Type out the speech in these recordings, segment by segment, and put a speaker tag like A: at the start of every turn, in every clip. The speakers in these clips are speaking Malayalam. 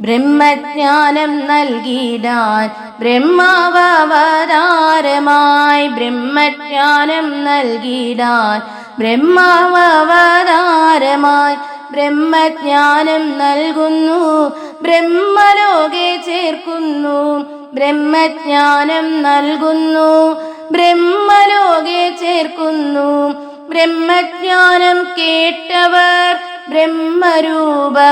A: ബ്രഹ്മജ്ഞാനം നൽകിടാൻ ബ്രഹ്മാവതാരമായി ബ്രഹ്മജ്ഞാനം നൽകിടാൻ ബ്രഹ്മാവതാരമായി ബ്രഹ്മജ്ഞാനം നൽകുന്നു ബ്രഹ്മലോകെ ചേർക്കുന്നു ബ്രഹ്മജ്ഞാനം നൽകുന്നു ബ്രഹ്മലോകെ ചേർക്കുന്നു ബ്രഹ്മജ്ഞാനം കേട്ടവർ ബ്രഹ്മരൂപമായിടും.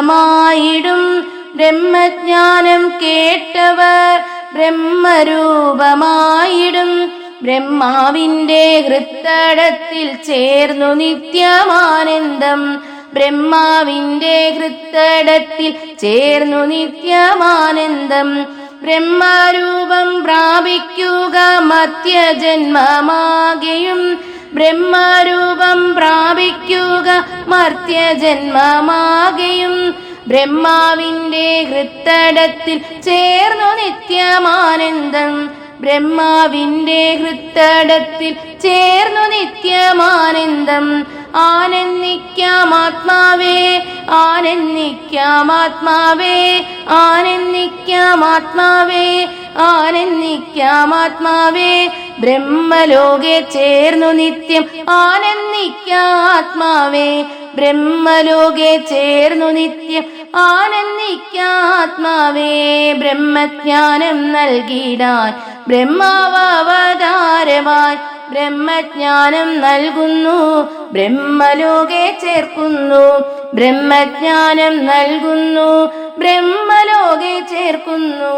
A: ബ്രഹ്മജ്ഞാനം കേട്ടവർ ബ്രഹ്മരൂപമായിടും. ബ്രഹ്മാവിന്റെ ഹൃത്തടത്തിൽ ചേർന്നു നിത്യമാനന്ദം. ബ്രഹ്മാവിന്റെ ഹൃത്തടത്തിൽ ചേർന്നു നിത്യമാനന്ദം. ബ്രഹ്മരൂപം പ്രാപിക്കുക മർത്യജന്മമാകെയും. ബ്രഹ്മരൂപം പ്രാപിക്കുക മർത്യജന്മമാകെയും. ബ്രഹ്മാവിന്റെ ഹൃത്തടത്തിൽ ചേർന്നു നിത്യമാനന്ദം. ബ്രഹ്മാവിന്റെ ഹൃത്തടത്തിൽ ചേർന്നു നിത്യമാനന്ദം. ആനന്ദിക്കാം ആത്മാവേ ആനന്ദിക്കാം ആത്മാവേ ആനന്ദിക്കാം ആത്മാവേ ആനന്ദിക്കാമാത്മാവേ ആനന്ദിക്കാമാത്മാവേ ബ്രഹ്മലോകെ ചേർന്നു നിത്യം ആനന്ദിക്കാത്മാവേ. ബ്രഹ്മലോകെ ചേർന്നു നിത്യം ആനന്ദിക്കാത്മാവേ. ബ്രഹ്മജ്ഞാനം നൽകിടാൻ ബ്രഹ്മാവതാരമായി ബ്രഹ്മജ്ഞാനം നൽകുന്നു ബ്രഹ്മലോകെ ചേർക്കുന്നു ബ്രഹ്മജ്ഞാനം നൽകുന്നു ബ്രഹ്മലോകെ ചേർക്കുന്നു.